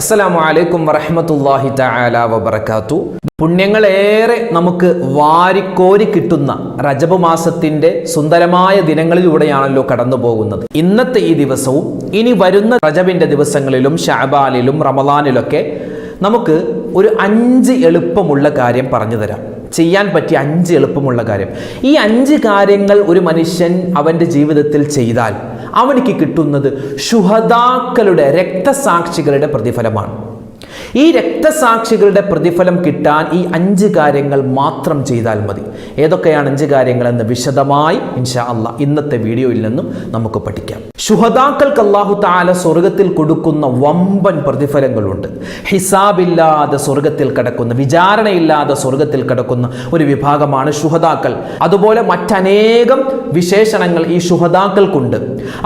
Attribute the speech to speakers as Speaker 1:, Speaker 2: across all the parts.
Speaker 1: അസ്സലാമു അലൈക്കും വറഹമത്തല്ലാഹി തആല വബറകാതു പുണ്യങ്ങളേറെ നമുക്ക് വാരിക്കോരി കിട്ടുന്ന റജബ് മാസത്തിന്റെ സുന്ദരമായ ദിനങ്ങളിലൂടെയാണല്ലോ കടന്നു പോകുന്നത്. ഇന്നത്തെ ഈ ദിവസവും ഇനി വരുന്ന രജബിന്റെ ദിവസങ്ങളിലും ഷാബാലിലും റമദാനിലൊക്കെ നമുക്ക് ഒരു അഞ്ച് എളുപ്പമുള്ള കാര്യം പറഞ്ഞു തരാം. ചെയ്യാൻ പറ്റിയ അഞ്ച് എളുപ്പമുള്ള കാര്യം. ഈ അഞ്ച് കാര്യങ്ങൾ ഒരു മനുഷ്യൻ അവന്റെ ജീവിതത്തിൽ ചെയ്താൽ അവനിക്ക് കിട്ടുന്നത് ശുഹദാക്കളുടെ രക്തസാക്ഷികളുടെ പ്രതിഫലമാണ്. ഈ രക്തസാക്ഷികളുടെ പ്രതിഫലം കിട്ടാൻ ഈ അഞ്ച് കാര്യങ്ങൾ മാത്രം ചെയ്താൽ മതി. ഏതൊക്കെയാണ് അഞ്ച് കാര്യങ്ങൾ എന്ന് വിശദമായി ഇൻഷാ അല്ല ഇന്നത്തെ വീഡിയോയിൽ നിന്നും നമുക്ക് പഠിക്കാം. ശുഹദാക്കൾക്ക് അള്ളാഹു താല സ്വർഗത്തിൽ കൊടുക്കുന്ന വമ്പൻ പ്രതിഫലങ്ങളുണ്ട്. ഹിസാബില്ലാതെ സ്വർഗത്തിൽ കിടക്കുന്ന വിചാരണയില്ലാതെ സ്വർഗത്തിൽ കിടക്കുന്ന ഒരു വിഭാഗമാണ് ശുഹദാക്കൾ. അതുപോലെ മറ്റനേകം വിശേഷണങ്ങൾ ഈ ശുഹദാക്കൾക്കുണ്ട്.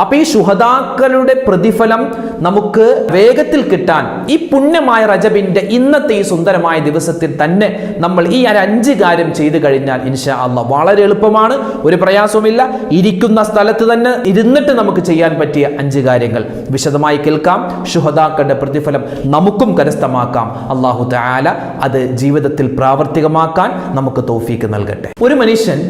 Speaker 1: അപ്പൊ ഈ ശുഹദാക്കളുടെ പ്രതിഫലം നമുക്ക് വേഗത്തിൽ കിട്ടാൻ ഈ പുണ്യമായ റജബിന്റെ ഇന്നത്തെ ഈ സുന്ദരമായ ദിവസത്തിൽ തന്നെ നമ്മൾ ഈ അഞ്ച് കാര്യം ചെയ്തു കഴിഞ്ഞാൽ ഇൻഷാ അല്ല വളരെ എളുപ്പമാണ്. ഒരു പ്രയാസവുമില്ല. ഇരിക്കുന്ന സ്ഥലത്ത് തന്നെ ഇരുന്നിട്ട് നമുക്ക് ചെയ്യാൻ പറ്റിയ അഞ്ച് കാര്യങ്ങൾ. വിശദമായി കേൾക്കാം. ശുഹദാക്കളുടെ പ്രതിഫലം നമുക്കും കരസ്ഥമാക്കാം. അള്ളാഹു താല അത് ജീവിതത്തിൽ പ്രാവർത്തികമാക്കാൻ നമുക്ക് തോഫീക്ക് നൽകട്ടെ. ഒരു മനുഷ്യൻ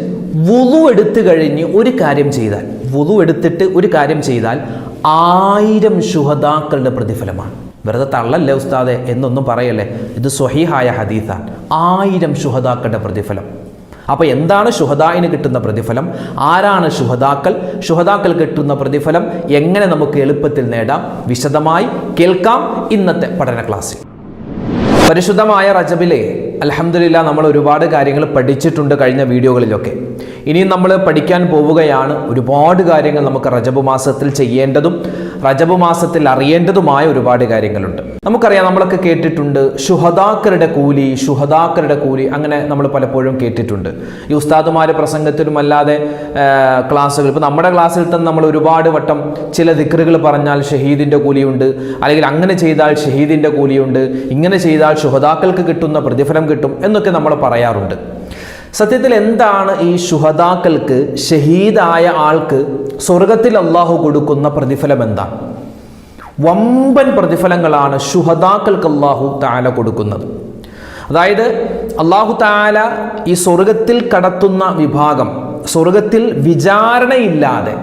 Speaker 1: വുളു എടുത്തു കഴിഞ്ഞ് ഒരു കാര്യം ചെയ്താൽ വുളു എടുത്തിട്ട് ഒരു കാര്യം ചെയ്താൽ ആയിരം ശുഹദാക്കളുടെ പ്രതിഫലമാണ്. വെറുതെ തള്ളല്ലേ ഉസ്താദെ എന്നൊന്നും പറയല്ലേ. ഇത് സ്വഹീഹായ ഹദീസാണ്. ആയിരം ശുഹദാക്കളുടെ പ്രതിഫലം. അപ്പോൾ എന്താണ് ശുഹദായിന് കിട്ടുന്ന പ്രതിഫലം? ആരാണ് ശുഹദാക്കൾ? ശുഹദാക്കൾ കിട്ടുന്ന പ്രതിഫലം എങ്ങനെ നമുക്ക് എളുപ്പത്തിൽ നേടാം? വിശദമായി കേൾക്കാം ഇന്നത്തെ പഠന ക്ലാസ്സിൽ. പരിശുദ്ധമായ റജബിലെ അലഹമില്ല നമ്മൾ ഒരുപാട് കാര്യങ്ങൾ പഠിച്ചിട്ടുണ്ട് കഴിഞ്ഞ വീഡിയോകളിലൊക്കെ. ഇനിയും നമ്മൾ പഠിക്കാൻ പോവുകയാണ്. ഒരുപാട് കാര്യങ്ങൾ നമുക്ക് റജബ് മാസത്തിൽ ചെയ്യേണ്ടതും റജബ് മാസത്തിൽ അറിയേണ്ടതുമായ ഒരുപാട് കാര്യങ്ങളുണ്ട്. നമുക്കറിയാം നമ്മളൊക്കെ കേട്ടിട്ടുണ്ട് ശുഹദാക്കരുടെ കൂലി ശുഹദാക്കരുടെ കൂലി അങ്ങനെ നമ്മൾ പലപ്പോഴും കേട്ടിട്ടുണ്ട്. ഈ ഉസ്താദുമാർ പ്രസംഗത്തിലും അല്ലാതെ ക്ലാസ്സുകൾ ഇപ്പോൾ നമ്മുടെ ക്ലാസ്സിൽ തന്നെ നമ്മൾ ഒരുപാട് വട്ടം ചില ദിക്റുകൾ പറഞ്ഞാൽ ഷഹീദിന്റെ കൂലിയുണ്ട് അല്ലെങ്കിൽ അങ്ങനെ ചെയ്താൽ ഷഹീദിന്റെ കൂലിയുണ്ട് ഇങ്ങനെ ചെയ്താൽ ശുഹദാക്കൾക്ക് കിട്ടുന്ന പ്രതിഫലം കിട്ടും എന്നൊക്കെ നമ്മൾ പറയാറുണ്ട്. സത്യത്തിൽ എന്താണ് ഈ ശുഹദാക്കൾക്ക് ഷഹീദായ ആൾക്ക് സ്വർഗത്തിൽ അള്ളാഹു കൊടുക്കുന്ന പ്രതിഫലം എന്താണ് വമ്പൻ പ്രതിഫലങ്ങളാണ് ശുഹദാക്കൾക്ക് അള്ളാഹു താല കൊടുക്കുന്നത്. അതായത് അള്ളാഹു താല ഈ സ്വർഗത്തിൽ കടത്തുന്ന വിഭാഗം സ്വർഗത്തിൽ വിചാരണയില്ലാതെ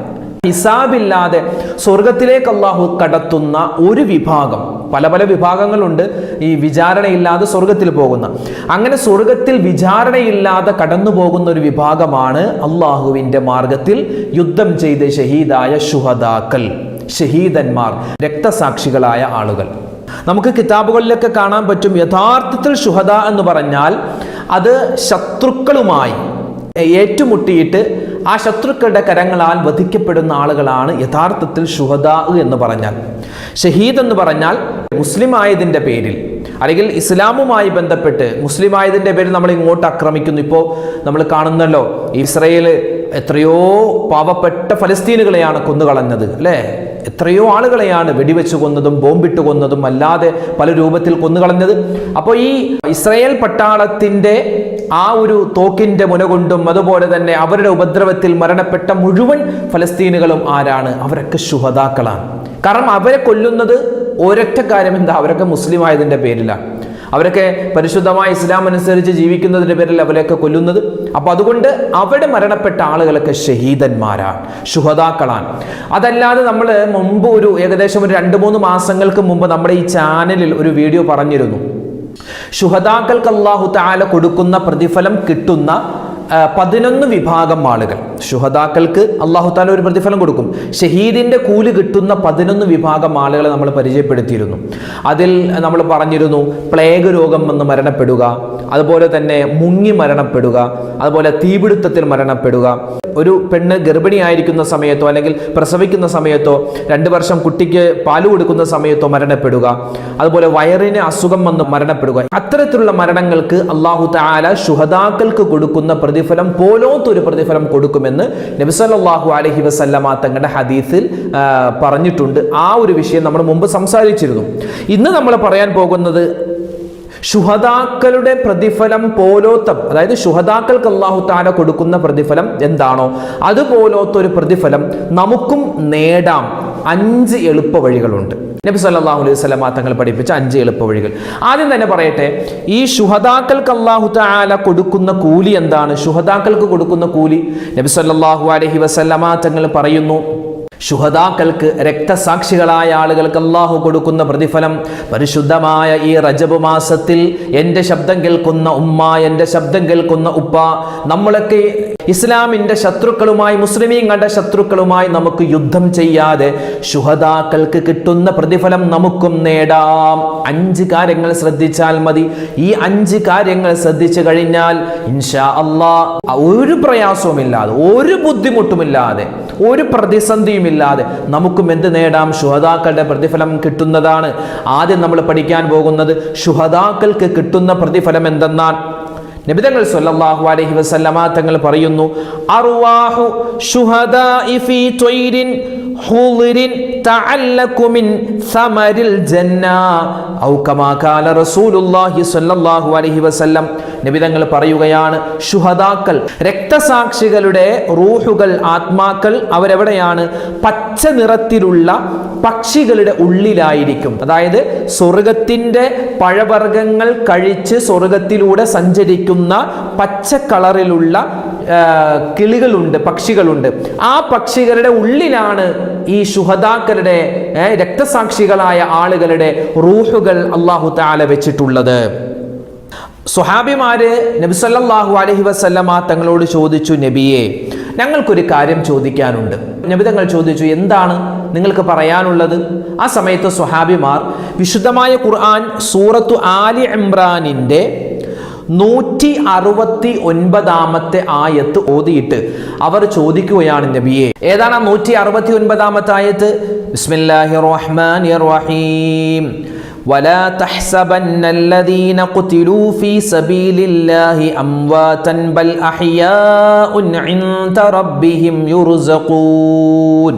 Speaker 1: ഹിസാബില്ലാതെ സ്വർഗത്തിലേക്ക് അള്ളാഹു കടത്തുന്ന ഒരു വിഭാഗം പല പല വിഭാഗങ്ങളുണ്ട്. ഈ വിചാരണയില്ലാതെ സ്വർഗത്തിൽ പോകുന്ന അങ്ങനെ സ്വർഗത്തിൽ വിചാരണയില്ലാതെ കടന്നു പോകുന്ന ഒരു വിഭാഗമാണ് അള്ളാഹുവിന്റെ മാർഗത്തിൽ യുദ്ധം ചെയ്ത് ഷഹീദായ ശുഹദാക്കൽ ഷഹീദന്മാർ രക്തസാക്ഷികളായ ആളുകൾ. നമുക്ക് കിതാബുകളിലൊക്കെ കാണാൻ പറ്റും യഥാർത്ഥത്തിൽ ശുഹദ എന്ന് പറഞ്ഞാൽ അത് ശത്രുക്കളുമായി ഏറ്റുമുട്ടിയിട്ട് ആ ശത്രുക്കളുടെ കരങ്ങളാൽ വധിക്കപ്പെടുന്ന ആളുകളാണ് യഥാർത്ഥത്തിൽ ഷുഹദ എന്ന് പറഞ്ഞാൽ. ഷഹീദ് എന്ന് പറഞ്ഞാൽ മുസ്ലിം ആയതിന്റെ പേരിൽ. അല്ലെങ്കിൽ ഇസ്ലാമുമായി ബന്ധപ്പെട്ട് മുസ്ലിം ആയതിന്റെ പേരിൽ നമ്മൾ ഇങ്ങോട്ട് ആക്രമിക്കുന്നു. ഇപ്പോൾ നമ്മൾ കാണുന്നല്ലോ ഇസ്രയേൽ എത്രയോ പാവപ്പെട്ട ഫലസ്തീനുകളെയാണ് കൊന്നുകളഞ്ഞത് അല്ലേ? എത്രയോ ആളുകളെയാണ് വെടിവെച്ച് കൊന്നതും ബോംബിട്ട് കൊന്നതും അല്ലാതെ പല രൂപത്തിൽ കൊന്നുകളഞ്ഞത്. അപ്പോൾ ഈ ഇസ്രയേൽ പട്ടാളത്തിന്റെ ആ ഒരു തോക്കിന്റെ മുന കൊണ്ടും അതുപോലെ തന്നെ അവരുടെ ഉപദ്രവത്തിൽ മരണപ്പെട്ട മുഴുവൻ ഫലസ്തീനുകളും ആരാണ്? അവരൊക്കെ ശുഹതാക്കളാണ് കാരണം അവരെ കൊല്ലുന്നത് ഒരൊറ്റ കാര്യം എന്താ? അവരൊക്കെ മുസ്ലിം ആയതിന്റെ പേരിലാണ് അവരൊക്കെ പരിശുദ്ധമായ ഇസ്ലാം അനുസരിച്ച് ജീവിക്കുന്നതിന്റെ പേരിൽ അവരെയൊക്കെ കൊല്ലുന്നത്. അപ്പോൾ അതുകൊണ്ട് അവിടെ മരണപ്പെട്ട ആളുകളൊക്കെ ഷഹീദന്മാരാണ് ശുഹതാക്കളാണ് അതല്ലാതെ നമ്മൾ മുമ്പ് ഒരു ഏകദേശം ഒരു രണ്ട് മൂന്ന് മാസങ്ങൾക്ക് മുമ്പ് നമ്മുടെ ഈ ചാനലിൽ ഒരു വീഡിയോ പറഞ്ഞിരുന്നു. ശുഹതാക്കൾക്ക് അള്ളാഹു താല കൊടുക്കുന്ന പ്രതിഫലം കിട്ടുന്ന പതിനൊന്ന് വിഭാഗം ആളുകൾ. ശുഹദാക്കൾക്ക് അള്ളാഹു താല ഒരു പ്രതിഫലം കൊടുക്കും. ഷഹീദിന്റെ കൂലി കിട്ടുന്ന പതിനൊന്ന് വിഭാഗം ആളുകളെ നമ്മൾ പരിചയപ്പെടുത്തിയിരുന്നു. അതിൽ നമ്മൾ പറഞ്ഞിരുന്നു പ്ലേഗ് രോഗം വന്ന് മരണപ്പെടുക അതുപോലെ തന്നെ മുങ്ങി മരണപ്പെടുക അതുപോലെ തീപിടുത്തത്തിൽ മരണപ്പെടുക ഒരു പെണ്ണ് ഗർഭിണിയായിരിക്കുന്ന സമയത്തോ അല്ലെങ്കിൽ പ്രസവിക്കുന്ന സമയത്തോ രണ്ട് വർഷം കുട്ടിക്ക് പാൽ കൊടുക്കുന്ന സമയത്തോ മരണപ്പെടുക. അതുപോലെ വയറിന് അസുഖം വന്ന് മരണപ്പെടുക. അത്തരത്തിലുള്ള മരണങ്ങൾക്ക് അള്ളാഹു താല ശുഹദാക്കൾക്ക് കൊടുക്കുന്ന പ്രതിഫലം പോലോത്തൊരു പ്രതിഫലം കൊടുക്കുമെന്ന് നബിസല്ലാഹു അലഹി വസല്ലമ തങ്ങളുടെ ഹദീസിൽ പറഞ്ഞിട്ടുണ്ട്. ആ ഒരു വിഷയം നമ്മൾ മുമ്പ് സംസാരിച്ചിരുന്നു. ഇന്ന് നമ്മൾ പറയാൻ പോകുന്നത് ശുഹദാക്കളുടെ പ്രതിഫലം പോലോത്തം അതായത് ശുഹദാക്കൾക്ക് അള്ളാഹു താല കൊടുക്കുന്ന പ്രതിഫലം എന്താണോ അതുപോലോത്തൊരു പ്രതിഫലം നമുക്കും നേടാം. അഞ്ച് എളുപ്പ വഴികളുണ്ട്. നബി സല്ലാഹു അലൈഹി വസല്ലമ തങ്ങൾ പഠിപ്പിച്ച അഞ്ച് എളുപ്പ വഴികൾ. ആദ്യം തന്നെ പറയട്ടെ ഈ ശുഹദാക്കൾക്ക് അള്ളാഹു താല കൊടുക്കുന്ന കൂലി എന്താണ്? ശുഹദാക്കൾക്ക് കൊടുക്കുന്ന കൂലി? നബി സല്ലാഹു അലഹി വസല്ലമ തങ്ങൾ പറയുന്നു ശുഹദാക്കൾക്ക് രക്തസാക്ഷികളായ ആളുകൾക്ക് അള്ളാഹു കൊടുക്കുന്ന പ്രതിഫലം പരിശുദ്ധമായ ഈ റജബ് മാസത്തിൽ എന്റെ ശബ്ദം കേൾക്കുന്ന ഉമ്മ എന്റെ ശബ്ദം കേൾക്കുന്ന ഉപ്പ നമ്മളൊക്കെ ഇസ്ലാമിന്റെ ശത്രുക്കളുമായി മുസ്ലിമീങ്ങളുടെ ശത്രുക്കളുമായി നമുക്ക് യുദ്ധം ചെയ്യാതെ ശുഹദാക്കൾക്ക് കിട്ടുന്ന പ്രതിഫലം നമുക്കും നേടാം. അഞ്ച് കാര്യങ്ങൾ ശ്രദ്ധിച്ചാൽ മതി. ഈ അഞ്ച് കാര്യങ്ങൾ ശ്രദ്ധിച്ചു കഴിഞ്ഞാൽ ഇൻഷാ അള്ളാ ഒരു പ്രയാസവുമില്ലാതെ ഒരു ബുദ്ധിമുട്ടുമില്ലാതെ ഒരു പ്രതിസന്ധിയുമില്ലാതെ നമുക്കും എന്ത് നേടാം? ശുഹദാക്കളുടെ പ്രതിഫലം കിട്ടുന്നതാണ്. ആദ്യം നമ്മൾ പഠിക്കാൻ പോകുന്നത് ശുഹദാക്കൾക്ക് കിട്ടുന്ന പ്രതിഫലം എന്തെന്നാൽ നബിതങ്ങൾ സല്ലല്ലാഹു അലൈഹി വസല്ലമ തങ്ങൾ പറയുന്നു അർവാഹു ശുഹദാഇ ഫീ ത്വൈരിൻ ഹുളിരിൻ തഅല്ലഖു മിൻ സമരിൽ ജന്ന. ഔ കമാ ഖാല റസൂലുള്ളാഹി സ്വല്ലല്ലാഹു അലൈഹി വസല്ലം. നബിതങ്ങൾ പറയുകയാണ് ശുഹദാക്കൾ രക്തസാക്ഷികളുടെ റൂഹുകൾ ആത്മാക്കൾ അവരെവിടെയാണ്? പച്ച നിറത്തിലുള്ള പക്ഷികളുടെ ഉള്ളിലായിരിക്കും. അതായത് സ്വർഗത്തിന്റെ പഴവർഗങ്ങൾ കഴിച്ച് സ്വർഗത്തിലൂടെ സഞ്ചരിക്കുന്ന പച്ച കളറിലുള്ള കിളികളുണ്ട് പക്ഷികളുണ്ട്. ആ പക്ഷികളുടെ ഉള്ളിലാണ് ഈ ശുഹദാക്കളുടെ രക്തസാക്ഷികളായ ആളുകളുടെ റൂഹുകൾ അള്ളാഹു താല വെച്ചിട്ടുള്ളത്. സുഹാബിമാര് നബിസല്ലാഹു അലഹി വസല്ലമ തങ്ങളോട് ചോദിച്ചു നബിയെ ഞങ്ങൾക്കൊരു കാര്യം ചോദിക്കാനുണ്ട്. നബി തങ്ങൾ ചോദിച്ചു എന്താണ് നിങ്ങൾക്ക് പറയാനുള്ളത്? ആ സമയത്ത് സുഹാബിമാർ വിശുദ്ധമായ ഖുർആൻ സൂറത്തു ആലി ഇമ്രാനിന്റെ നൂറ്റി അറുപത്തി ഒൻപതാമത്തെ ആയത്ത് ഓതിയിട്ട് അവർ ചോദിക്കുകയാണ് നബിയെ ഏതാണ് ആ നൂറ്റി അറുപത്തി ഒൻപതാമത്തെ ആയത്ത് ബിസ്മില്ലാഹി റഹ്മാനി റഹീം ولا تحسبن الذين قتلوا في سبيل الله امواتا بل احياء عند ربهم يرزقون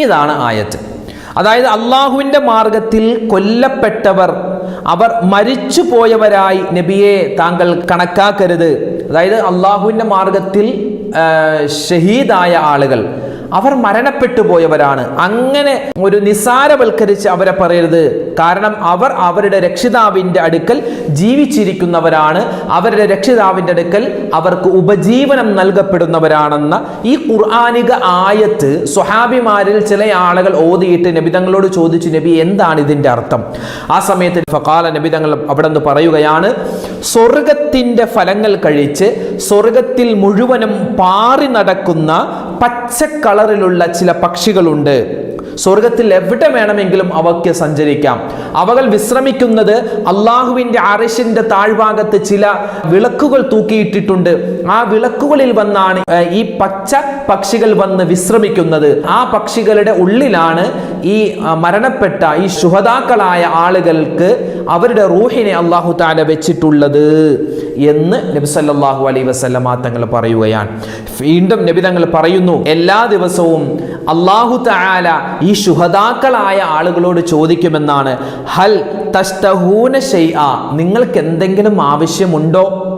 Speaker 1: ഇതാണ് ആയത്ത് അതായത് അള്ളാഹുവിൻ്റെ മാർഗത്തിൽ കൊല്ലപ്പെട്ടവർ അവർ മരിച്ചു പോയവരായി നബിയെ താങ്കൾ കണക്കാക്കരുത്. അതായത് അള്ളാഹുവിന്റെ മാർഗത്തിൽ ഷഹീദായ ആളുകൾ അവർ മരണപ്പെട്ടു പോയവരാണ് അങ്ങനെ ഒരു നിസാരവൽക്കരിച്ച് അവരെ പറയരുത്. കാരണം അവർ അവരുടെ രക്ഷിതാവിന്റെ അടുക്കൽ ജീവിച്ചിരിക്കുന്നവരാണ്. അവരുടെ രക്ഷിതാവിന്റെ അടുക്കൽ അവർക്ക് ഉപജീവനം നൽകപ്പെടുന്നവരാണെന്ന ഈ ഖുർആാനിക ആയത്ത് സ്വഹാബിമാരിൽ ചില ആളുകൾ ഓതിയിട്ട് നബിതങ്ങളോട് ചോദിച്ചു നബി എന്താണ് ഇതിന്റെ അർത്ഥം? ആ സമയത്ത് ഫക്കാല നബിതങ്ങൾ അവിടെ നിന്ന് പറയുകയാണ് സ്വർഗത്തിന്റെ ഫലങ്ങൾ കഴിച്ച് സ്വർഗത്തിൽ മുഴുവനും പാറി നടക്കുന്ന പച്ച കളറിലുള്ള ചില പക്ഷികളുണ്ട്. സ്വർഗത്തിൽ എവിടെ വേണമെങ്കിലും അവയ്ക്ക് സഞ്ചരിക്കാം. അവകൾ വിശ്രമിക്കുന്നത് അള്ളാഹുവിന്റെ അറിഷിന്റെ താഴ്ഭാഗത്ത് ചില വിളക്കുകൾ തൂക്കിയിട്ടിട്ടുണ്ട്. ആ വിളക്കുകളിൽ വന്നാണ് ഈ പച്ച പക്ഷികൾ വന്ന് വിശ്രമിക്കുന്നത്. ആ പക്ഷികളുടെ ഉള്ളിലാണ് ഈ മരണപ്പെട്ട ഈ ശുഹതാക്കളായ ആളുകൾക്ക് അവരുടെ റൂഹിനെ അള്ളാഹു താല വെച്ചിട്ടുള്ളത്. എന്ന് നബി സല്ലല്ലാഹു അലൈഹി വസല്ലമ തങ്ങൾ പറയുകയാണ്. വീണ്ടും നബി തങ്ങൾ പറയുന്നു എല്ലാ ദിവസവും അള്ളാഹു തആല ഈ ശുഹദാക്കളായ ആളുകളോട് ചോദിക്കുമെന്നാണ്. ഹൽ തസ്തഹൂന ഷൈഅ നിങ്ങൾക്ക് എന്തെങ്കിലും ആവശ്യമുണ്ടോ?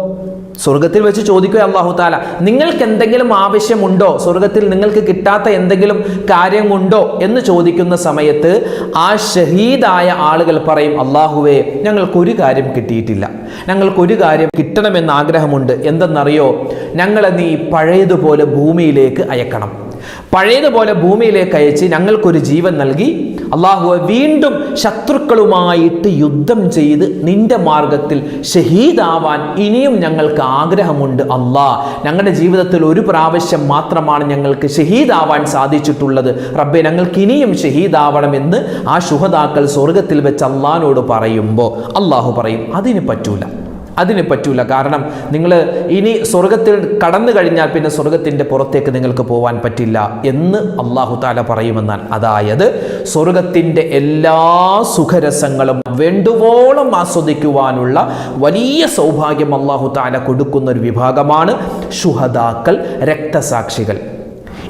Speaker 1: സ്വർഗത്തിൽ വെച്ച് ചോദിക്കുക അള്ളാഹു താല നിങ്ങൾക്ക് എന്തെങ്കിലും ആവശ്യമുണ്ടോ? സ്വർഗത്തിൽ നിങ്ങൾക്ക് കിട്ടാത്ത എന്തെങ്കിലും കാര്യമുണ്ടോ? എന്ന് ചോദിക്കുന്ന സമയത്ത് ആ ഷഹീദായ ആളുകൾ പറയും അള്ളാഹുവേ ഞങ്ങൾക്കൊരു കാര്യം കിട്ടിയിട്ടില്ല. ഞങ്ങൾക്കൊരു കാര്യം കിട്ടണമെന്ന് ആഗ്രഹമുണ്ട്. എന്തെന്നറിയോ? ഞങ്ങളെ നീ പഴയതുപോലെ ഭൂമിയിലേക്ക് അയക്കണം. പഴയതുപോലെ ഭൂമിയിലേക്ക് അയച്ച് ഞങ്ങൾക്കൊരു ജീവൻ നൽകി അള്ളാഹുവെ വീണ്ടും ശത്രുക്കളുമായിട്ട് യുദ്ധം ചെയ്ത് നിന്റെ മാർഗത്തിൽ ഷഹീദാവാൻ ഇനിയും ഞങ്ങൾക്ക് ആഗ്രഹമുണ്ട് അള്ളാ. ഞങ്ങളുടെ ജീവിതത്തിൽ ഒരു പ്രാവശ്യം മാത്രമാണ് ഞങ്ങൾക്ക് ഷഹീദാവാൻ സാധിച്ചിട്ടുള്ളത്. റബ്ബെ ഞങ്ങൾക്ക് ഇനിയും ഷഹീദാവണമെന്ന് ആ ശുഹതാക്കൾ സ്വർഗത്തിൽ വെച്ച് അള്ളഹാനോട് പറയുമ്പോൾ അള്ളാഹു പറയും അതിന് പറ്റൂല. അതിന് പറ്റൂല. കാരണം നിങ്ങൾ ഇനി സ്വർഗത്തിൽ കടന്നു കഴിഞ്ഞാൽ പിന്നെ സ്വർഗത്തിന്റെ പുറത്തേക്ക് നിങ്ങൾക്ക് പോകാൻ പറ്റില്ല എന്ന് അള്ളാഹു താല പറയുമെന്നാണ്. അതായത് സ്വർഗത്തിന്റെ എല്ലാ സുഖരസങ്ങളും വേണ്ടുവോളം ആസ്വദിക്കുവാനുള്ള വലിയ സൗഭാഗ്യം അള്ളാഹു താല കൊടുക്കുന്ന ഒരു വിഭാഗമാണ് ശുഹദാക്കൾ രക്തസാക്ഷികൾ.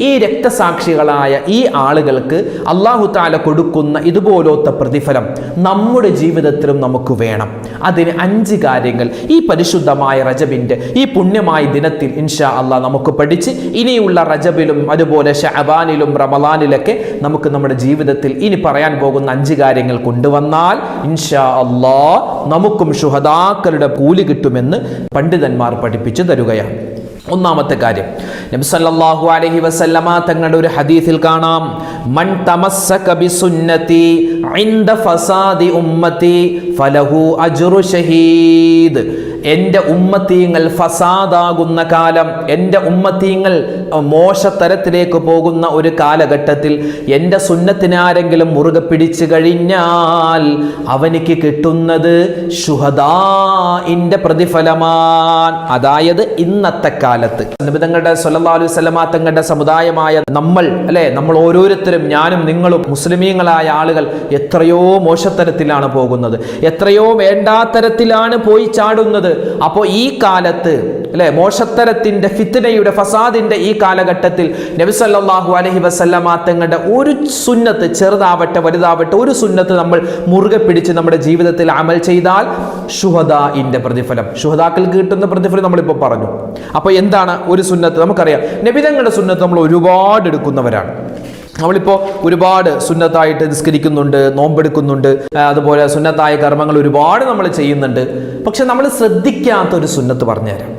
Speaker 1: ഈ രക്തസാക്ഷികളായ ഈ ആളുകൾക്ക് അള്ളാഹു താല കൊടുക്കുന്ന ഇതുപോലത്തെ പ്രതിഫലം നമ്മുടെ ജീവിതത്തിലും നമുക്ക് വേണം. അതിന് അഞ്ച് കാര്യങ്ങൾ. ഈ പരിശുദ്ധമായ റജബിന്റെ ഈ പുണ്യമായ ദിനത്തിൽ ഇൻഷാ അള്ളാഹ് നമുക്ക് പഠിച്ച് ഇനിയുള്ള റജബിലും അതുപോലെ ഷഹബാനിലും റമലാനിലൊക്കെ നമുക്ക് നമ്മുടെ ജീവിതത്തിൽ ഇനി പറയാൻ പോകുന്ന അഞ്ച് കാര്യങ്ങൾ കൊണ്ടുവന്നാൽ ഇൻഷാ അള്ളാ നമുക്കും ശുഹദാക്കളുടെ കൂലി കിട്ടുമെന്ന് പണ്ഡിതന്മാർ പഠിപ്പിച്ചു തരുകയാണ്. ഒന്നാമത്തെ കാര്യം. നബി സല്ലല്ലാഹു അലൈഹി വസല്ലമ തങ്ങളുടെ ഒരു ഹദീസിൽ കാണാം. മൻ തമസ്സക ബിസുന്നതി ഇൻദ ഫസാദി ഉമ്മതി ഫലഹു അജ്റു ഷഹീദ്. എന്റെ ഉമ്മത്തീങ്ങൾ ഫസാദാകുന്ന കാലം എന്റെ ഉമ്മത്തീങ്ങൾ മോശത്തരത്തിലേക്ക് പോകുന്ന ഒരു കാലഘട്ടത്തിൽ എന്റെ സുന്നത്തിനെ ആരെങ്കിലും മുറുകെ പിടിച്ചു കഴിഞ്ഞാൽ അവനിക്ക് കിട്ടുന്നത് ഷുഹദാഇന്റെ പ്രതിഫലമാൻ അതായത് ഇന്നത്തെ കാലത്ത്. നിബിതങ്ങളുടെ സല്ലല്ലാഹു അലൈഹി തങ്ങളുടെ സമുദായമായ നമ്മൾ അല്ലെ? നമ്മൾ ഓരോരുത്തരും ഞാനും നിങ്ങളും മുസ്ലിമീങ്ങളായ ആളുകൾ എത്രയോ മോശത്തരത്തിലാണ് പോകുന്നത്. എത്രയോ വേണ്ടാത്തരത്തിലാണ് പോയി ചാടുന്നത്. അപ്പോൾ ഈ കാലത്ത് അല്ലെ മോശത്തരത്തിന്റെ ഫിത്തനയുടെ ഫസാദിന്റെ ഈ കാലഘട്ടത്തിൽ നബിസല്ലാഹു അലഹി വസല്ലമ തങ്ങളുടെ ഒരു സുന്നത്ത് ചെറുതാവട്ടെ വലുതാവട്ടെ ഒരു സുന്നത്ത് നമ്മൾ മുറുകെ പിടിച്ച് നമ്മുടെ ജീവിതത്തിൽ അമൽ ചെയ്താൽ ഷുഹദാഇന്റെ പ്രതിഫലം. ഷുഹദാക്കൾക്ക് കിട്ടുന്ന പ്രതിഫലം നമ്മളിപ്പോൾ പറഞ്ഞു. അപ്പോൾ എന്താണ് ഒരു സുന്നത്ത്? നമുക്കറിയാം നബിതങ്ങളുടെ സുന്നത്ത് നമ്മൾ ഒരുപാട് എടുക്കുന്നവരാണ്. നമ്മളിപ്പോൾ ഒരുപാട് സുന്നത്തായിട്ട് നിസ്കരിക്കുന്നുണ്ട് നോമ്പെടുക്കുന്നുണ്ട് അതുപോലെ സുന്നത്തായ കർമ്മങ്ങൾ ഒരുപാട് നമ്മൾ ചെയ്യുന്നുണ്ട്. പക്ഷെ നമ്മൾ ശ്രദ്ധിക്കാത്ത ഒരു സുന്നത്ത് പറഞ്ഞുതരാം.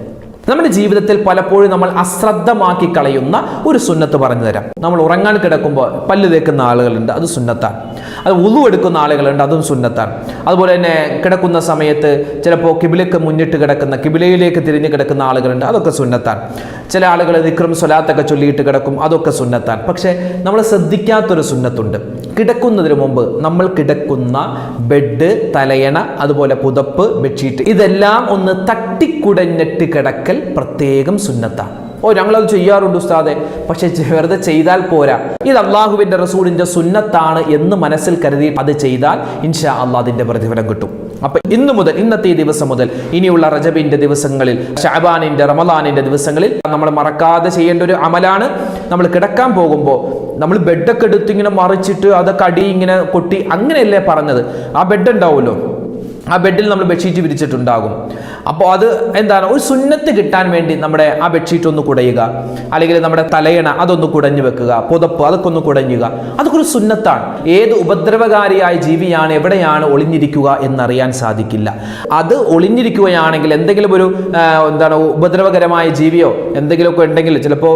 Speaker 1: നമ്മുടെ ജീവിതത്തിൽ പലപ്പോഴും നമ്മൾ അശ്രദ്ധമാക്കി കളയുന്ന ഒരു സുന്നത്ത് പറഞ്ഞു തരാം നമ്മൾ ഉറങ്ങാൻ കിടക്കുമ്പോൾ പല്ല് തേക്കുന്ന ആളുകളുണ്ട് അത് സുന്നത്താണ്. അത് ഉളു എടുക്കുന്ന ആളുകളുണ്ട് അതും സുന്നത്താണ്. അതുപോലെ തന്നെ കിടക്കുന്ന സമയത്ത് ചിലപ്പോൾ കിബിലക്ക് മുന്നിട്ട് കിടക്കുന്ന കിബിലയിലേക്ക് തിരിഞ്ഞ് കിടക്കുന്ന ആളുകളുണ്ട് അതൊക്കെ സുന്നത്താണ്. ചില ആളുകൾ നിക്രം സ്വലാത്തൊക്കെ ചൊല്ലിയിട്ട് കിടക്കും അതൊക്കെ സുന്നത്താണ്. പക്ഷേ നമ്മൾ ശ്രദ്ധിക്കാത്തൊരു സുന്നത്തുണ്ട്. കിടക്കുന്നതിന് മുമ്പ് നമ്മൾ കിടക്കുന്ന ബെഡ് തലയണ അതുപോലെ പുതപ്പ് ബെഡ്ഷീറ്റ് ഇതെല്ലാം ഒന്ന് തട്ടിക്കുടഞ്ഞിട്ട് കിടക്കൽ പ്രത്യേകം സുന്നത്താണ്. ഓ ഞങ്ങളത് ചെയ്യാറുണ്ട് ഉസ്താദെ. പക്ഷെ വെറുതെ ചെയ്താൽ പോരാ. ഇത് അള്ളാഹുവിന്റെ റസൂലിന്റെ സുന്നത്താണ് എന്ന് മനസ്സിൽ കരുതി അത് ചെയ്താൽ ഇൻഷാ അള്ളാഹ് അതിന്റെ പ്രതിഫലം കിട്ടും. അപ്പൊ ഇന്ന് മുതൽ ഇന്നത്തെ ഈ ദിവസം മുതൽ ഇനിയുള്ള റജബിന്റെ ദിവസങ്ങളിൽ ഷാബാനിന്റെ റമദാനിന്റെ ദിവസങ്ങളിൽ നമ്മൾ മറക്കാതെ ചെയ്യേണ്ട ഒരു അമലാണ്. നമ്മൾ കിടക്കാൻ പോകുമ്പോൾ നമ്മൾ ബെഡൊക്കെ എടുത്ത് ഇങ്ങനെ മറിച്ചിട്ട് അതൊക്കെ അടി ഇങ്ങനെ കൊട്ടി അങ്ങനെയല്ലേ പറഞ്ഞത്? ആ ബെഡ് ഉണ്ടാവുമല്ലോ? ആ ബെഡിൽ നമ്മൾ ബെഡ്ഷീറ്റ് വിരിച്ചിട്ടുണ്ടാകും. അപ്പോൾ അത് എന്താണ്? ഒരു സുന്നത്ത് കിട്ടാൻ വേണ്ടി നമ്മുടെ ആ ബെഡ്ഷീറ്റ് ഒന്ന് കുടയുക. അല്ലെങ്കിൽ നമ്മുടെ തലയണ അതൊന്ന് കുടഞ്ഞു വെക്കുക. പുതപ്പ് അതൊക്കെ ഒന്ന് കുടഞ്ഞുക. അതൊക്കെ ഒരു സുന്നത്താണ്. ഏത് ഉപദ്രവകാരിയായ ജീവിയാണ് എവിടെയാണ് ഒളിഞ്ഞിരിക്കുക എന്നറിയാൻ സാധിക്കില്ല. അത് ഒളിഞ്ഞിരിക്കുകയാണെങ്കിൽ എന്തെങ്കിലും ഒരു എന്താണ് ഉപദ്രവകരമായ ജീവിയോ എന്തെങ്കിലുമൊക്കെ ഉണ്ടെങ്കിൽ ചിലപ്പോൾ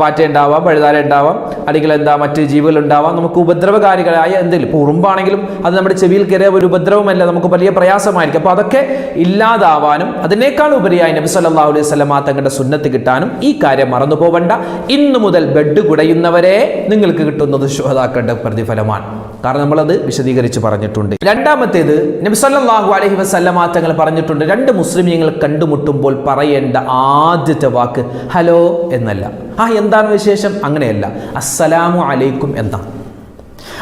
Speaker 1: പാറ്റ ഉണ്ടാവാം പഴുതാര ഉണ്ടാവാം അല്ലെങ്കിൽ എന്താ മറ്റ് ജീവികൾ ഉണ്ടാവാം. നമുക്ക് ഉപദ്രവകാരികളായ എന്തെങ്കിലും ഇപ്പോൾ ഉറുമ്പാണെങ്കിലും അത് നമ്മുടെ ചെവിയിൽ കയറിയ ഒരു ഉപദ്രവമല്ല. നമുക്ക് വലിയ പ്രയാസമായിരിക്കും. അപ്പോൾ അതൊക്കെ ഇല്ലാതാവാനും അതിനേക്കാൾ ഉപരിയായി നബി സല്ലല്ലാഹു അലൈഹി വസല്ലമ തങ്ങളുടെ സുന്നത്ത് കിട്ടാനും ഈ കാര്യം മറന്നു പോവണ്ട. ഇന്നു മുതൽ ബെഡ് കുടയുന്നവരെ നിങ്ങൾക്ക് കിട്ടുന്നത് ശുഹതാക്കളുടെ പ്രതിഫലമാണ്. കാരണം നമ്മളത് വിശദീകരിച്ച് പറഞ്ഞിട്ടുണ്ട്. രണ്ടാമത്തേത് നബി സല്ലല്ലാഹു അലൈഹി വസല്ലമ തങ്ങൾ പറഞ്ഞിട്ടുണ്ട് രണ്ട് മുസ്ലിമീങ്ങൾ കണ്ടുമുട്ടുമ്പോൾ പറയേണ്ട ആദ്യത്തെ വാക്ക് ഹലോ എന്നല്ല. ആ എന്താണ് വിശേഷം? അങ്ങനെയല്ല. അസ്സലാമു അലൈക്കും എന്നാണ്.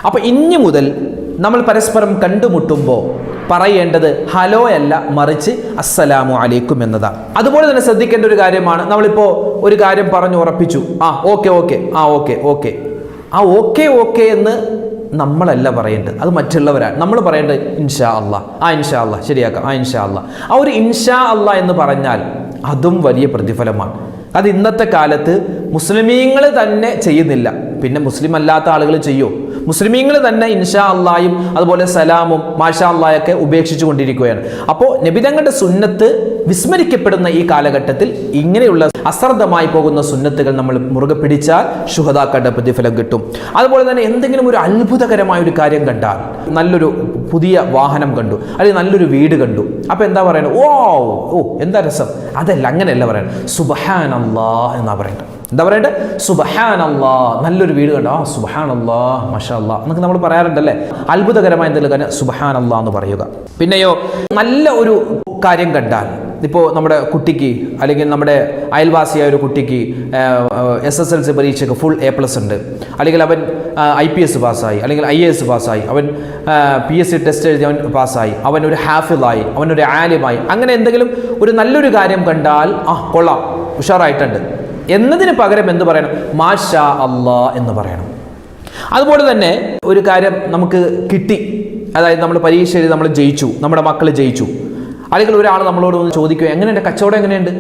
Speaker 1: അപ്പൊ ഇനി മുതൽ നമ്മൾ പരസ്പരം കണ്ടുമുട്ടുമ്പോൾ പറയേണ്ടത് ഹലോ അല്ല മറിച്ച് അസ്സലാമു അലൈക്കും എന്നതാണ് അതുപോലെ തന്നെ ശ്രദ്ധിക്കേണ്ട ഒരു കാര്യമാണ് നമ്മളിപ്പോൾ ഒരു കാര്യം പറഞ്ഞു ഉറപ്പിച്ചു. ആ ഓക്കെ ഓക്കെ ആ ഓക്കെ ഓക്കെ. ആ ഓക്കെ ഓക്കെ എന്ന് നമ്മളല്ല പറയേണ്ടത് അത് മറ്റുള്ളവരാണ്. നമ്മൾ പറയേണ്ടത് ഇൻഷാ അള്ളാ ആ ഇൻഷാ അള്ളാ ശരിയാക്കാം ആ ഇൻഷാ അള്ളാ. ആ ഒരു ഇൻഷാ അള്ളാ എന്ന് പറഞ്ഞാൽ അതും വലിയ പ്രതിഫലമാണ്. അത് ഇന്നത്തെ കാലത്ത് മുസ്ലിമീങ്ങൾ തന്നെ ചെയ്യുന്നില്ല. പിന്നെ മുസ്ലിം അല്ലാത്ത ആളുകൾ ചെയ്യോ? മുസ്ലിമീങ്ങൾ തന്നെ ഇൻഷാ അള്ളായും അതുപോലെ സലാമും മാഷാ അള്ളായൊക്കെ ഉപേക്ഷിച്ചു കൊണ്ടിരിക്കുകയാണ്. അപ്പോൾ നബിതങ്ങളുടെ സുന്നത്ത് വിസ്മരിക്കപ്പെടുന്ന ഈ കാലഘട്ടത്തിൽ ഇങ്ങനെയുള്ള അശ്രദ്ധമായി പോകുന്ന സുന്നത്തുകൾ നമ്മൾ മുറുകെ പിടിച്ചാൽ ശുഹതാക്കളുടെ പ്രതിഫലം കിട്ടും. അതുപോലെ തന്നെ എന്തെങ്കിലും ഒരു അത്ഭുതകരമായ ഒരു കാര്യം കണ്ടാൽ നല്ലൊരു പുതിയ വാഹനം കണ്ടു അല്ലെങ്കിൽ നല്ലൊരു വീട് കണ്ടു. അപ്പൊ എന്താ പറയുന്നത് ഓ ഓ എന്താ രസം? അതല്ല അങ്ങനെയല്ല പറയുന്നത് സുബഹാൻ അല്ലാ എന്നാ പറയേണ്ടത് എന്താ പറയണ്ടേ? സുബഹാനല്ലാ. നല്ലൊരു വീട് കണ്ടോ? ആ മഷാല്ല അല്ലാ അല്ലാ എന്നൊക്കെ നമ്മൾ പറയാറുണ്ടല്ലേ? അത്ഭുതകരമായ എന്തെങ്കിലും കാര്യം സുബഹാനല്ലാ എന്ന് പറയുക. പിന്നെയോ നല്ല ഒരു കാര്യം കണ്ടാൽ ഇപ്പോൾ നമ്മുടെ കുട്ടിക്ക് അല്ലെങ്കിൽ നമ്മുടെ അയൽവാസിയായ ഒരു കുട്ടിക്ക് എസ് എസ് എൽ സി പരീക്ഷയ്ക്ക് ഫുൾ എ പ്ലസ് ഉണ്ട്. അല്ലെങ്കിൽ അവൻ ഐ പി എസ് പാസ്സായി. അല്ലെങ്കിൽ ഐ എ എസ് പാസ്സായി. അവൻ പി എസ് സി ടെസ്റ്റ് എഴുതി അവൻ പാസ്സായി. അവൻ ഒരു ഹാഫിലായി അവൻ ഒരു ആലിമായി. അങ്ങനെ എന്തെങ്കിലും ഒരു നല്ലൊരു കാര്യം കണ്ടാൽ ആ കൊള്ളാം. ഉഷാറായിട്ടുണ്ട്. എന്നതിന് പകരം എന്ത് പറയണം? മാഷാ അള്ളാ എന്ന് പറയണം. അതുപോലെ തന്നെ ഒരു കാര്യം നമുക്ക് കിട്ടി. അതായത് നമ്മൾ പരീക്ഷയിൽ നമ്മൾ ജയിച്ചു. നമ്മുടെ മക്കൾ ജയിച്ചു. അല്ലെങ്കിൽ ഒരാൾ നമ്മളോട് ഒന്ന് ചോദിക്കുക എങ്ങനെയുണ്ട്? കച്ചവടം എങ്ങനെയുണ്ട്?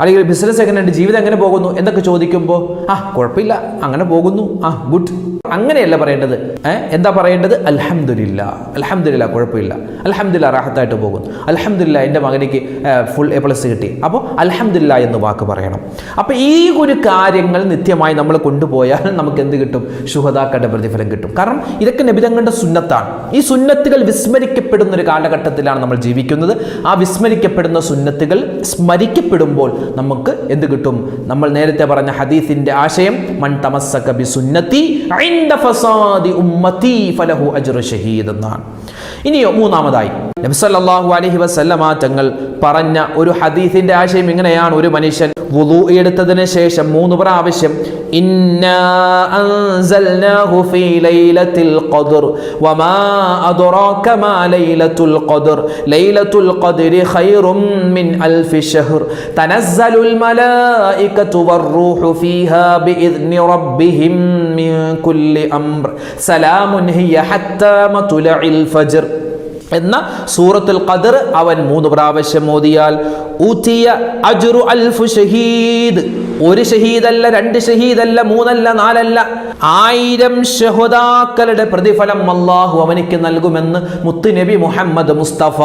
Speaker 1: അല്ലെങ്കിൽ ബിസിനസ് എങ്ങനെയുണ്ട്? ജീവിതം എങ്ങനെ പോകുന്നു? എന്നൊക്കെ ചോദിക്കുമ്പോൾ ആ കുഴപ്പമില്ല. അങ്ങനെ പോകുന്നു. ആ ഗുഡ് അങ്ങനെയല്ല പറയേണ്ടത്. എന്താ പറയേണ്ടത്? അലഹമില്ല അലഹമില്ല കുഴപ്പമില്ല. അലഹമില്ല റാഹത്തായിട്ട് പോകുന്നു അലഹമില്ല എന്റെ മകനിക്ക് ഫുൾ എ പ്ലസ് കിട്ടി. അപ്പോൾ അലഹമില്ല എന്ന് വാക്ക് പറയണം. അപ്പോൾ ഈ ഒരു കാര്യങ്ങൾ നിത്യമായി നമ്മൾ കൊണ്ടുപോയാൽ നമുക്ക് എന്ത് കിട്ടും? ശുഹതാക്കളുടെ പ്രതിഫലം കിട്ടും. കാരണം ഇതൊക്കെ നബിതങ്ങളുടെ സുന്നത്താണ്. ഈ സുന്നത്തുകൾ വിസ്മരിക്കപ്പെടുന്ന ഒരു കാലഘട്ടത്തിലാണ് നമ്മൾ ജീവിക്കുന്നത്. ആ വിസ്മരിക്കപ്പെടുന്ന സുന്നത്തുകൾ സ്മരിക്കപ്പെടുമ്പോൾ നമുക്ക് എന്ത് കിട്ടും? നമ്മൾ നേരത്തെ പറഞ്ഞ ഹദീസിന്റെ ആശയം മൺ തമസ്സക കബി സുന്നത്തി എന്നാണ്. ഇനിയോ മൂന്നാമതായി. നബി അലഹി അലൈഹി വസല്ലമ തങ്ങൾ പറഞ്ഞ ഒരു ഹദീസിന്റെ ആശയം ഇങ്ങനെയാണ്. ഒരു മനുഷ്യൻ വുളു എടുത്തതിന് ശേഷം മൂന്ന് പ്രാവശ്യം إنا أنزلناه في ليلة القدر وما أدراك ما ليلة القدر ليلة القدر خير من ألف شهر تنزل الملائكة والروح فيها بإذن ربهم من كل أمر سلام هي حتى مطلع الفجر എന്ന സൂറത്തുൽ ഖദർ അവൻ മൂന്ന് പ്രാവശ്യം ഓതിയാൽ أوتي അജുറു അൽഫു ഷഹീദ് ഒരു ഷഹീദല്ല രണ്ട് ഷഹീദല്ല മൂന്നല്ല നാലല്ല. ആയിരം ഷഹുദാക്കളുടെ പ്രതിഫലം അള്ളാഹു അവനിക്ക് നൽകുമെന്ന് മുത്തുനബി മുഹമ്മദ് മുസ്തഫ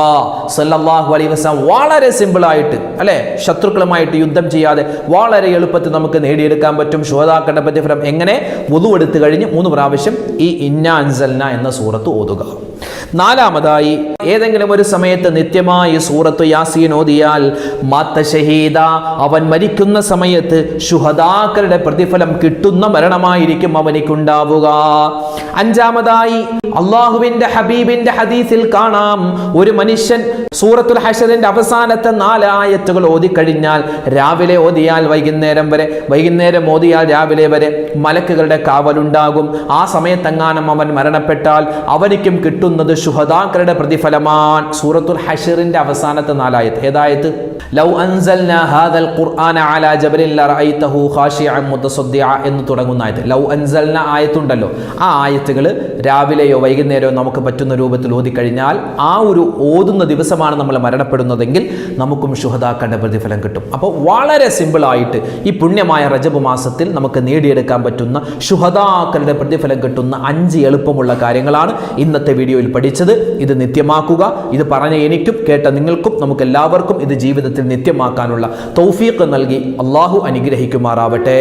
Speaker 1: സല്ലാഹു അലൈ വസ്ലാം വളരെ സിമ്പിളായിട്ട് അല്ലെ? ശത്രുക്കളുമായിട്ട് യുദ്ധം ചെയ്യാതെ വളരെ എളുപ്പത്തിൽ നമുക്ക് നേടിയെടുക്കാൻ പറ്റും ഷുഹദാക്കളുടെ പ്രതിഫലം. എങ്ങനെ? വുതു എടുത്തു കഴിഞ്ഞ് മൂന്ന് പ്രാവശ്യം ഈ ഇന്നാൻസൽന എന്ന സൂറത്ത് ഓതുക. നാലാമതായി ഏതെങ്കിലും ഒരു സമയത്ത് നിത്യമായി സൂറത്ത് യാസീൻ ഓതിയാൽ മാത്ത ഷഹീദ അവൻ മരിക്കുന്ന സമയത്ത് ശുഹദാക്കളുടെ പ്രതിഫലം കിട്ടുന്ന മരണമായിരിക്കും അവനിക്കുണ്ടാവുക. അഞ്ചാമതായി അള്ളാഹുവിന്റെ ഹബീബിന്റെ ഹദീസിൽ കാണാം ഒരു മനുഷ്യൻ സൂറത്തുൽ ഹഷറിന്റെ അവസാനത്തെ നാലായത്തുകൾ ഓതിക്കഴിഞ്ഞാൽ രാവിലെ ഓതിയാൽ വൈകുന്നേരം വരെ വൈകുന്നേരം ഓതിയാൽ രാവിലെ വരെ മലക്കുകളുടെ കാവലുണ്ടാകും. ആ സമയത്തെങ്ങാനും അവൻ മരണപ്പെട്ടാൽ അവനിക്കും കിട്ടുന്നത് ശുഹദാക്കളുടെ പ്രതിഫലമാൻ സൂറത്തുൽ ഹഷറിന്റെ അവസാനത്തെ നാലായത്ത് ഏതായത്? ലൗ അൻസൽന ഹാദൽ ഖുർആന അലാ ജബലിൻ ലറഅയ്തഹു ഖാശിഅൻ മുതസദ്ദിഅ എന്ന് തുടങ്ങുന്ന ആയത്ത്. ലൗ അൻസൽന ആയത്തുണ്ടല്ലോ. ആ ആയത്തുകൾ രാവിലെയോ വൈകുന്നേരമോ നമുക്ക് പറ്റുന്ന രൂപത്തിൽ ഓതി കഴിഞ്ഞാൽ ആ ഒരു ഓതുന്ന ദിവസമാണ് നമ്മൾ മരണപ്പെടുന്നതെങ്കിൽ നമുക്കും ശുഹദാക്കളുടെ പ്രതിഫലം കിട്ടും. അപ്പോൾ വളരെ സിമ്പിളായിട്ട് ഈ പുണ്യമായ റജബ് മാസത്തിൽ നമുക്ക് നേടിയെടുക്കാൻ പറ്റുന്ന ശുഹദാക്കളുടെ പ്രതിഫലം കിട്ടുന്ന അഞ്ച് എളുപ്പമുള്ള കാര്യങ്ങളാണ് ഇന്നത്തെ വീഡിയോയിൽ പഠിച്ചത് ഇത് നിത്യമാക്കുക ഇത് പറഞ്ഞ എനിക്കും കേട്ട നിങ്ങൾക്കും നമുക്ക് എല്ലാവർക്കും ഇത് ജീവിതത്തിൽ നിത്യമാക്കാനുള്ള തൗഫീഖ് നൽകി അള്ളാഹു അനുഗ്രഹിക്കുമാറാവട്ടെ.